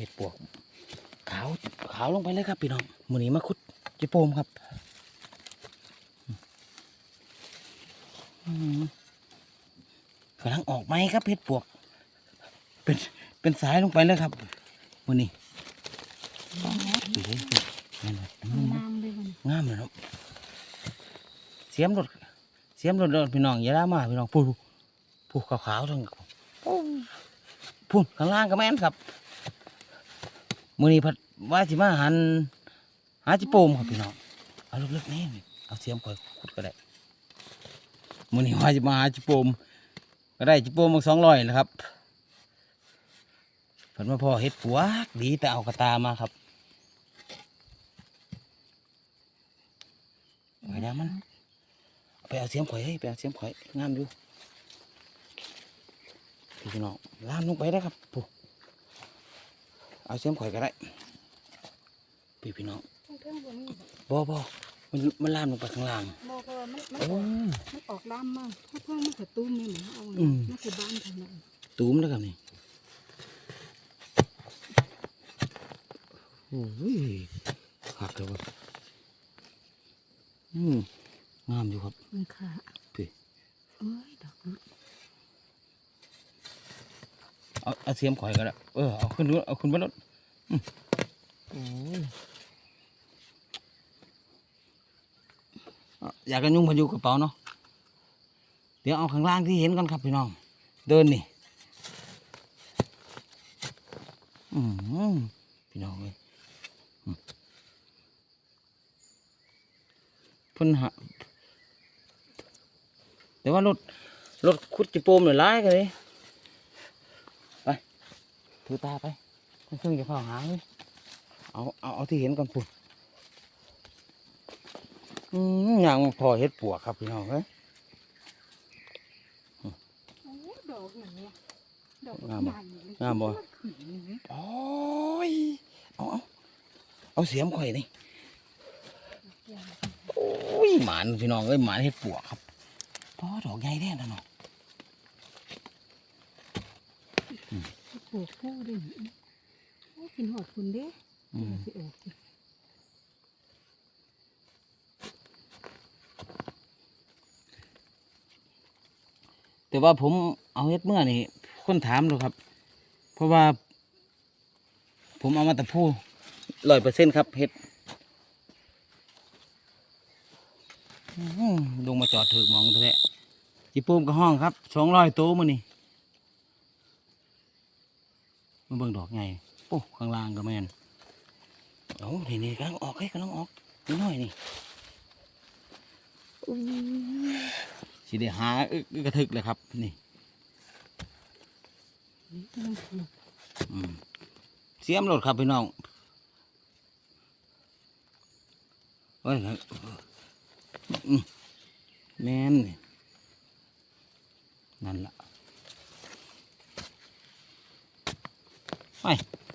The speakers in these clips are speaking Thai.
เห็ดปวก ขาวขาวลงไปเลยครับพี่น้องมือนี้มาคุดจิโปมครับกำลังออกไหมครับเห็ดปวก เป็นเป็นสายลงไปเลยครับมือนี้ดูดิแม่นบ่อืมน้ำเลยงามเลยเนาะเสียมรถเสียมรถรถพี่น้องอย่าล่ามาพี่น้องพูดพูขาวๆทั้งพูดข้างล่างก็แม่นครับ มือนี้พัดว่าสิมาหันหาจิโปมครับพี่น้องเอาลึกๆแน่นี่เอาเสียมคอยขุดก็ได้มือนี้ว่าจะมาหาจิโปมก็ได้จิโปมมาสองร้อยนะครับเพิ่นมาพอเฮ็ดปวกดีแต่เอากระตามาครับไปยามันไปเอาเสียมข่อยเฮ้ยไปเอาเสียมข่อยงามอยู่พี่น้องล่ามลงไปได้ครับปุ๊ เอาเสียมข่อยก็ได้พี่พี่น้องทั้งเทิงบ่มีบ่บ่บ่มันมันล่ามลงไปข้างล่างบ่เพราะว่ามันมันโอ้ออกมันออกลามมาถ้าเพิ่งมันก็ตุ้มนี่นะเอาอืมมันคือบ้านทางนั้นตูมแล้วครับนี่โอ้ยหักเลยว่ะอืมงามอยู่ครับมันขาพี่เอ้ยดอกนั้น เอาเอาเสียมข่อยก็ได้เออเอาขึ้นรถเอาขึ้นบนรถอืมโอ้ยอาอยากกันยุ่งพายุกระเป๋าเนาะเดี๋ยวเอาข้างล่างที่เห็นกันครับพี่น้อง เดินนี่อืมพี่น้องเลยพิ่นหาแต่ว่ารถรถขุดจิโปมเนี่ยร้ายกันเลย ถือตาไปเพิ่งจะเข้าหาเลยเอาเอาเอาที่เห็นก่อนปุ่นอืมอย่างพอเห็ดปวกครับพี่น้องเอ้ยโอ้ยดอกอย่างเนี้ยดอกงามบ่ใหญ่เลยงามบ่ขึ้นนี่นะโอ้ยเอาเอาเอาเสียมข่อยนี่โอ้ยหมานพี่น้องเอ้ยหมานเห็ดปวกครับพอดอกใหญ่แน่นะเนาะ ปลูกผู้ด้วยโอ้กินหอดคุณเด้สิออกแต่ว่าผมเอาเห็ดเมื่อนี่คนถามดูครับ เพราะว่า ผมเอามาแต่พูร้อยเปอร์เซ็นต์ครับเห็ดลงมาจอดถึกหมองแท้ๆจีปูมกับห้องครับสองร้อยโตัวมือนี่ มาเบิ่งดอกไงโอ้ข้างล่างก็แมนโอ้นี่นี่กำลังออกเฮ้ยกำลังออกนิดหน่อยนี่สิได้หาอึกกระทึกเลยครับ นี่เสียมรถครับพี่น้องเฮ้ยแมนนี่นั่นล่ะ ไป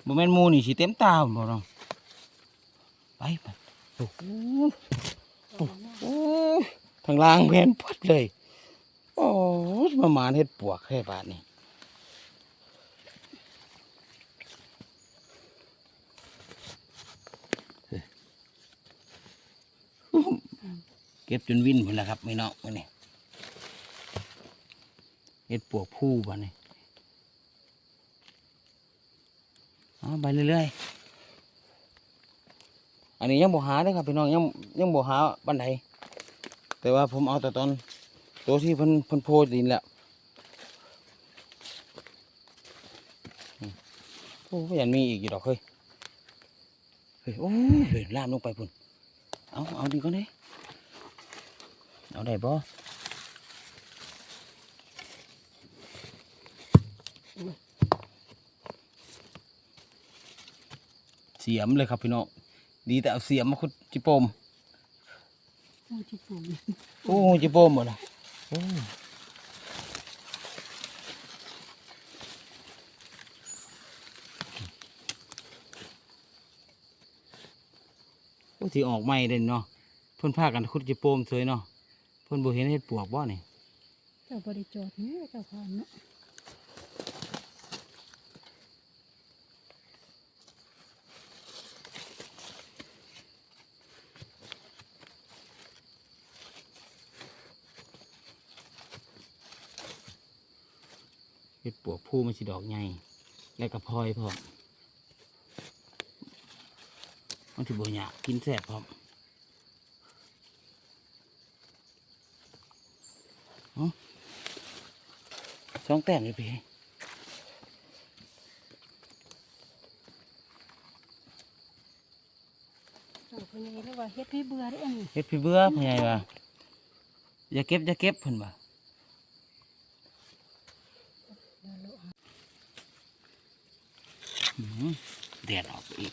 บ่แมนมูนี่สิเต็มตาบ่น้องไปไปโอ้โหโอ้ทางล่างแม่นพัดเลย โอ้ประมาณเฮ็ดปวกแค่บาทนี่เก็บจนวิ่นหมดแล้วครับไม่นอกมื้อนี่เฮ็ดปวกผู้บ้านี่ เอาไปเรื่อยๆ อันนี้ยังบ่หาเลยครับพี่น้องยังยังบ่หาบันไดแต่ว่าผมเอาแต่ตอนตัวที่พิ่นพิ่นโพดินแหล้วอืมโอ้ยันมีอีกอยู่ดอกเฮ้ยเฮ้ยโอ้ยลามลงไปพุ่นเอาเอาดีก่อนเด้เอาได้บ่ สียมเลยครับพี่น้องดีแต่เอาเสียมมาขุดจิโปมโอ้ยที่ปลูกโอ้จิโปมหมดนะโอ้โอ้ที่ออกใหม่เด่นเนาะเพิ่นพากันขุดจิโปมสวยเนาะเพิ่นบ่เห็นเห็ดปวกบ่นี่เจ้าบริจอดนี่เจ้าพานเนาะ ดปวกผู้มันสิดอกใหญ่แล้วก็พลอยพร้อมมันถือบ่อยากกินแซ่บพร้อมเอ้าสองแต้มเลยพี่เจ้าคนนี้เรียกว่าเฮ็ดพี่เบื่อได้อันนี้เฮ็ดพี่เบื่อพ่อใหญ่ว่าอย่าเก็บอย่าเก็บเพิ่นว่า เดี๋ยวลูก อื้อหือ แดดออกอีก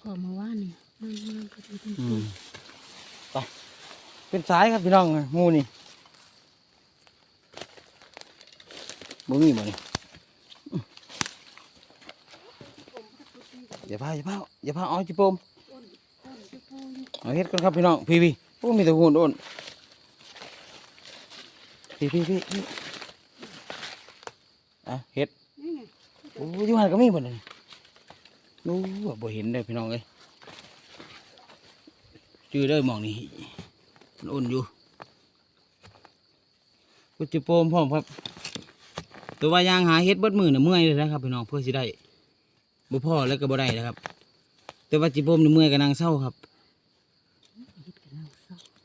ขอมาว่านี่มันมันก็จะเป็นอืปูมไปเป็นสายครับพี่น้องหมูนี่บ่มีบ่นี่อื้ออย่าพาอย่าพาอย่าพาเอาจิโปมอ้นอ้นจะปูนี่เอาเฮ็ดกันครับพี่น้องพี่พี่โอ้มีแต่หุ่นโอนพี่พี่พี่พี่อะเฮ็ดนี่ไงโอ้ยอยู่หันก็มีบ่นี่นู้ว่าบ่เห็นเลยพี่น้องเอ้ยจื้อเด้อหมองนี่มันโอนอยู่กุจิโปมพร้อมครับ ตัวว่ายางหาเฮ็ดเบิดมือน่ะเมื่อยเลยนะครับพี่น้องเพื่อสิได้บ่พอแล้วก็บ่ได้นะครับ แต่ว่าจิโปมนี่เมื่อยก็นั่งเศร้าครับเฮ็ดกันเอาเศร้าไป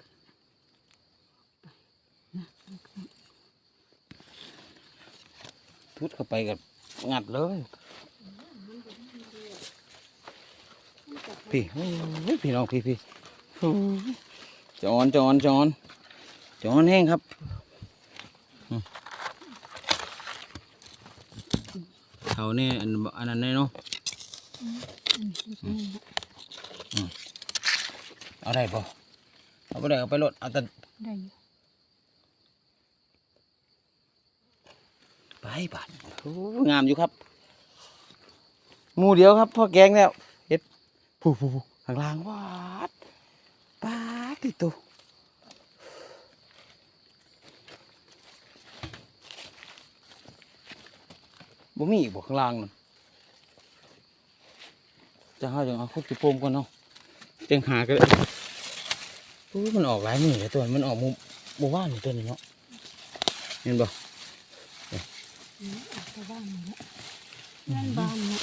นะทุดเข้าไปกับ งัดเลยพี่พี่น้องพี่พี่โอ้ยจอนจอนจอนจอนแห้งครับเขาเนี่ยอันอันนั้นเนาะอืมอืมเอาได้ปะเอาไปได้เอาไปรถเอาแต่ ได้อยู่ไปบาดโอ้งามอยู่ครับมูเดียวครับพ่อแกงแล้วเฮ็ดผู้ผู้ข้างล่างวาดปาดติโตบ่มีอีกบ่ข้างล่างนั่นจะห้าจังเอาคุดจิโปมก่อนเนาะจังหากันเลยโอ้ยมันออกหลายมือเลยตัวมันออกมู่หมู่บ้านนี่ตัวนี้เนาะเห็นบ่ อืมเอาไปบ้านนี่แหละนั่นบ้านเนี่ย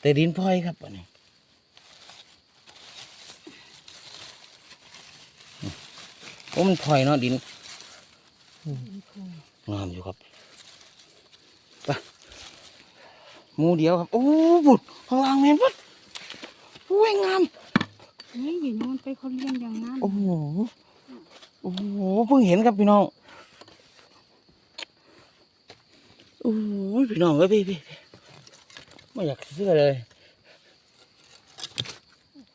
แต่ดินพลอยครับอันนี้โอ้มันพลอยเนาะดินมันเคยงามอยู่ครับไปหมูเดียวครับ โอ้บุดข้างล่างแม่นบุดโอ้ยงามนี่อยู่นู่นไปเขาเลี้ยงอย่างนั้นโอ้โหโอ้โหเพิ่งเห็นครับพี่น้อง โอ้ยพี่น้องเอ้ยพี่พี่พี่ไม่อยากเชื่อเลย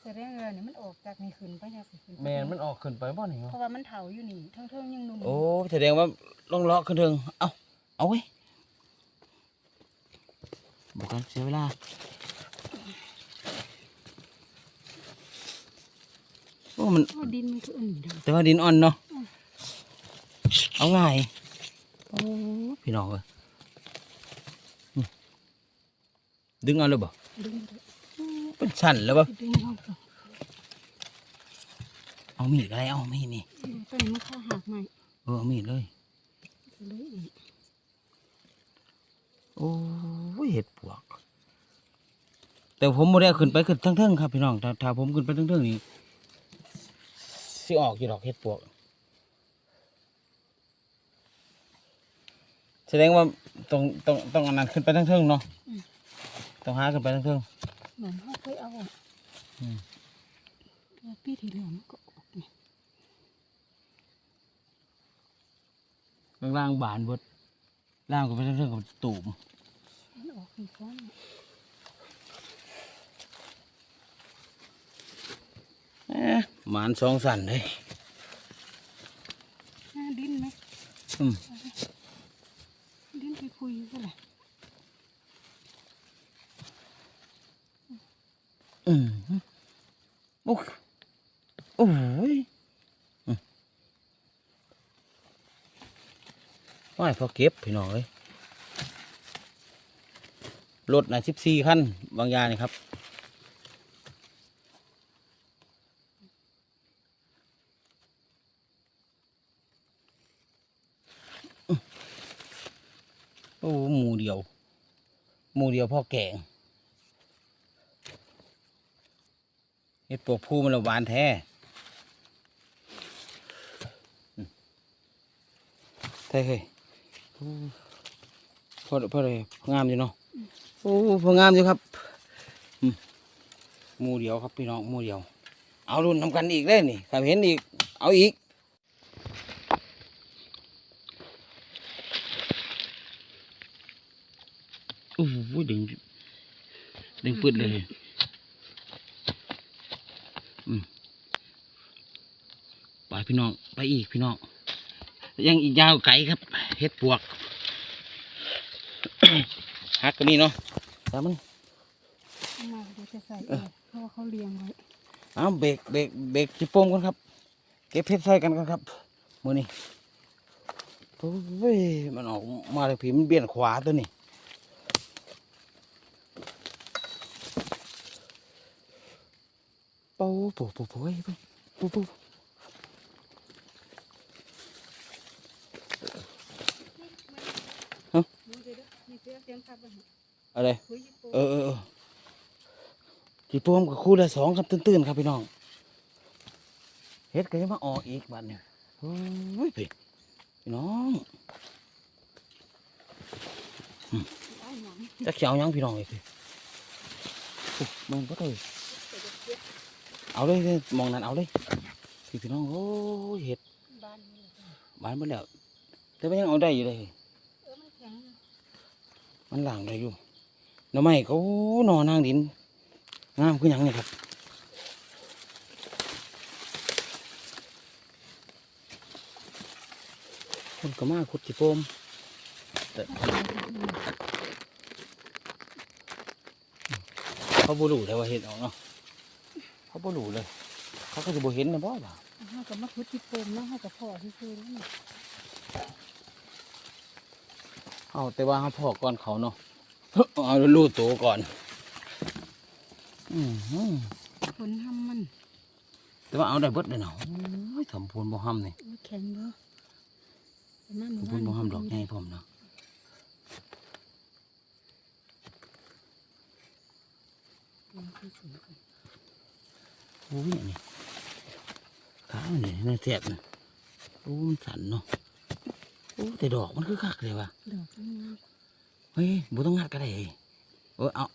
แสดงว่านี่มันออกจากนี่ขึ้นไปจากสิขึ้นไปแมนมันออกขึ้นไปบ่หนิเพราะว่ามันเถาอยู่นี่เทิงๆยังหนุ่มโอ้แสดงว่าลองเลาะขึ้นเถิงเอาเอาไว้ยบอกกันเสียเวลาโอ้มันโอ้ดินมันคืออันนี้ดแต่ว่าดินอ่อนเนาะเอาง่ายโอ้พี่น้องเอ้ยอืม ดึงเอาเลยบ่ำดึงเถอะเป็นสั่นแล้วบ่ดึงเอาเถอะเอามีดอะไรเอามีดนี่ตัวนี้มันค่าหักใหม่เออเอามีดเลยเลยอีกโอ้ยเห็ดปวก แต่ผมบ่ได้เอาขึ้นไปขึ้นทั้งเทิงๆครับพี่น้องถ้าถ้าผมขึ้นไปทั้งเทิงๆนี่สิออกอยู่ดอกเห็ดปวก แสดงว่าต้องต้องต้องอันนั้นขึ้นไปทั้งเทิงๆเนาะ ต้องหาขึ้นไปทั้งเทิงเหมือนเขาเคยเอาอะอืมแล้วปีที่แล้วมันก็ออกนี่ข้างล่างบานเบดล่างขึ้นไปทั้งเทิงกับตูมมันออกอีกครั้งเอ๊ะหมานสองสันเลยหน้าดินไหมอืมดินไปคุยก็แหละ อืมโอ้โอ้ยว่าพอเก็บพี่น้องเลยรถนะสิบสี่ขั้นบางยานี่ครับโอ้หมูเดียว หมูเดียวพ่อแกง เฮ็ดปวกผู้มันละหวานแท้อืมใช่เคยพอพอเลยงามอยู่เนาะโอ้พองามอยู่ครับอืมหมูเดียวครับพี่น้องมูเดียว เอารุ่นทำกันอีกเลยนี่ถ้าเห็นอีก เอาอีกโอ้โหดึงดึงปืดเลย อืมไป พี่น้องไปอีกพี่น้องยังอีกยาวไกลครับเฮ็ดปวกหักก็มีเนาะแต่มันมาเดี๋ยวจะใส่เองเพราะว่าเขาเลี้ยงไว้เอาเบรกเบรกเบรกจิโป้มกันครับ เก็บเพชรใส่กันกันครับมือนี้โอ้ยมันออกมาเลยพี่มันเบี่ยนขวาตัวนี้ปูปูปูปูเฮ้ยปูปู มีเสียเสียงขับไป อะไรคุยญี่ปุ่นเออเออเออจิโป้มกับคู่ละสองครับตื้นๆครับพี่น้องเฮ็ดก็จะมาออกอีกบัดเนี่ยโอ้ยพี่พี่น้องเอาหนังจะเขียวยังพี่น้องเลยพี่โอ้มันก็เลยเอาเลยเลยมองนั้นเอาเลยพี่พี่น้องโอ้ยเห็ดบ้านนี่แหละบานหมดแล้วแต่มันยังเอาได้อยู่เลย เออมันแข็งอยู่ มันหลังได้อยู่หน่อไม้เขาหนอนางดินงามคือหยังนี่ครับคนก็มาขุดจิโปมเขาบูรูเลยว่าเห็ดออกเนาะเขาบูรูเลย เขาก็จะบูเห็นนะบ่ล่ะห้ากับมะคุดญี่ปุ่นเนาะห้ากับพ่อที่คือ เอาแต่ว่าเขาพอก่อนเขาเนาะเอาลูกตัวก่อนอืมฮึคนทำมัน แต่ว่าเอาได้เบิดเลยเนาะโอ้ยทำพูนบ่ห้ำนี่มันแข็งเด้อแต่มาหมู่ทำพูนบ่ห้ำดอกใหญ่พร้อมเนาะโอ้ยนี่ขามันนี่น่าเสียบนะโอ้มันสั่นเนาะโอ้แต่ดอกมันคือคักเลยว่ะดอกมันงามเฮ้ยบ่ต้องงัดก็ได้เฮ้ยเออเอา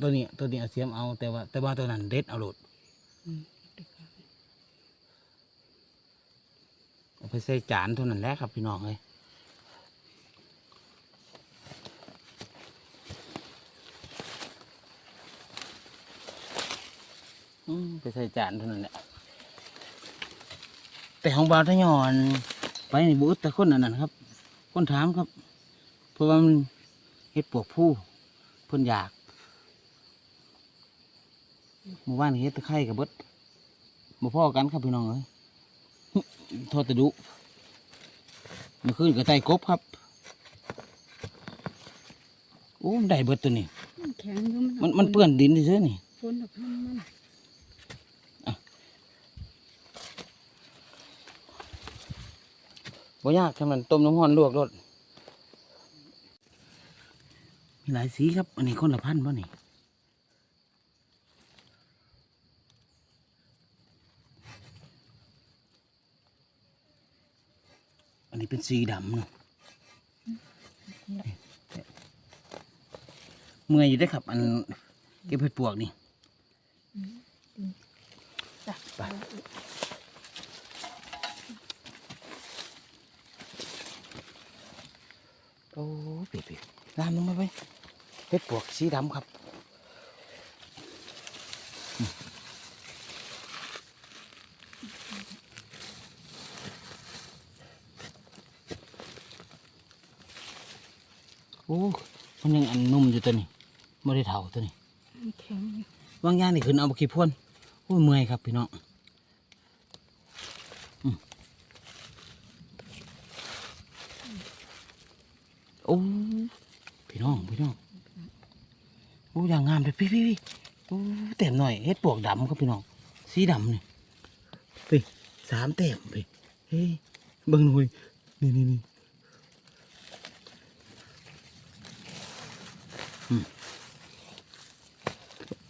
ตัวนี้ตัวนี้เอาเสียมเอาแต่ว่า แต่ว่าตัวนั้นเด็ดเอาโลดอืมเด็กค่ะเอาไปใส่จานเท่านั้นแหละครับพี่น้องเลยอืมไปใส่จานเท่านั้นแหละ แต่ของบาวทะยอน ไปในบูธแต่คนอันนั้นครับ คนถามครับ เพราะว่ามันเฮ็ดปวกผู้เพิ่นอยากหมู่บ้านเฮ็ดตะไคร่กับเบิดมาพ่อกันครับพี่น้องเอ้ยโทษแต่ดุเมื่อคืนก็ไต่กบครับโอ้มันได้เบิดตัวนี้มันแข็งอยู่มันมันเปื้อนดินเฉยๆนี่ฝนดอกทำมัน บ่ยากทำมันต้มน้ำร้อนลวกรสมีหลายสีครับ อันนี้คนละพันธุ์ป่ะนี่อันนี้เป็นสีดำเนาะเมื่อยอยู่ได้อครับ อันเก็บเห็ดปวกนี่ จ้ะ ไป โอ้เปียๆน้ำลงมาไปเห็ดปวก สีดำครับอืมโอ้ มันยังอันนุ่มอยู่ตัวนี้ไม่ได้เท่าตัวนี้มันแข็งอยู่วางยางนี่ขึ้นเอาบขี้พ่นโอ้ยเมื่อยครับพี่น้องอืมโอ้พี่น้องพี่น้องโอ้ยางงามเลย พี่พี่พี่เต็มหน่อยเฮ็ดปวกดำครับพี่น้องสีดำนี่พี่สามเต็มพี่เฮ้ยเบิ่งหน่อยนี่นี่นี่อืม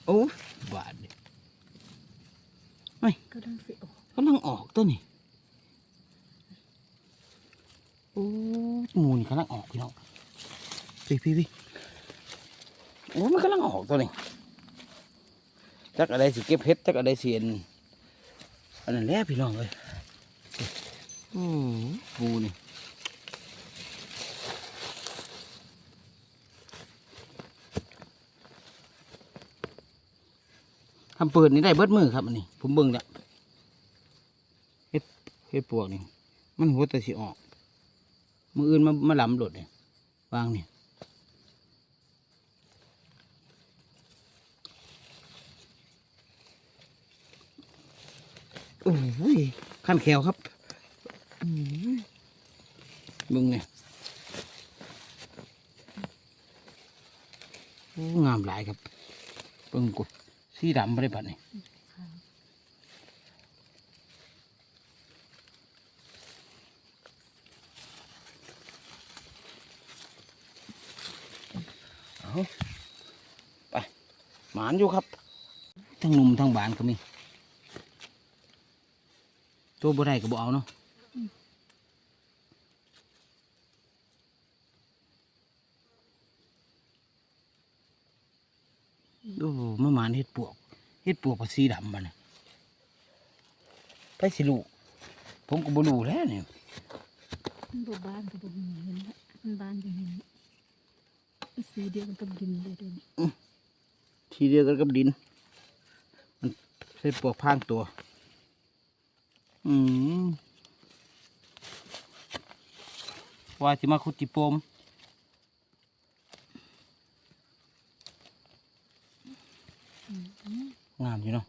โอ้บาดเนี่ก็ดังสิออกกำลังออกตัวนี่โอ้หมูนี่กำลังออกพี่น้องพี่พี่พี่ โอ้มันกำลังออกตัวนี่จักอะไรสิเก็บเพชรจักอะไรเสียนอันนั้นแหละพี่น้องเลยอ้หมูนี่ทำเปิดนี่ได้เบิดมือครับอันนี้ผมเบิ่งแล้วเฮ็ดเฮ็ดปวกนี่มันหัวแต่สิออกมืออื่นมามาหลำหลดเนี่ยวางเนี่โอ้ย ขั้นแขวครับบิ่งเนี่ยงามหลายครับเบิ่งกดสีดำไม่ได้ปัดนี่เอาไปหมานอยู่ครับ ทั้งหนุ่มทั้งบานก็มี ตัวบ่ได้ก็บ่เอาเนาะดูมาหมานเฮ็ดปวกเฮ็ดปวกกับสีดำมันน่ะไปสิลูกผมก็บ่รู้แล้วเนี่ยมันบ่บานก็บ่เห็นละมันบานอยู่นี่มันสีเดียวกันกับดินเลยเดี๋ยวนี้ทีเดียวกันกับดิน มันใช้ปวกพรางตัว อืมว่าสิมาขุดจิปมอืมงามอยู่เนาะ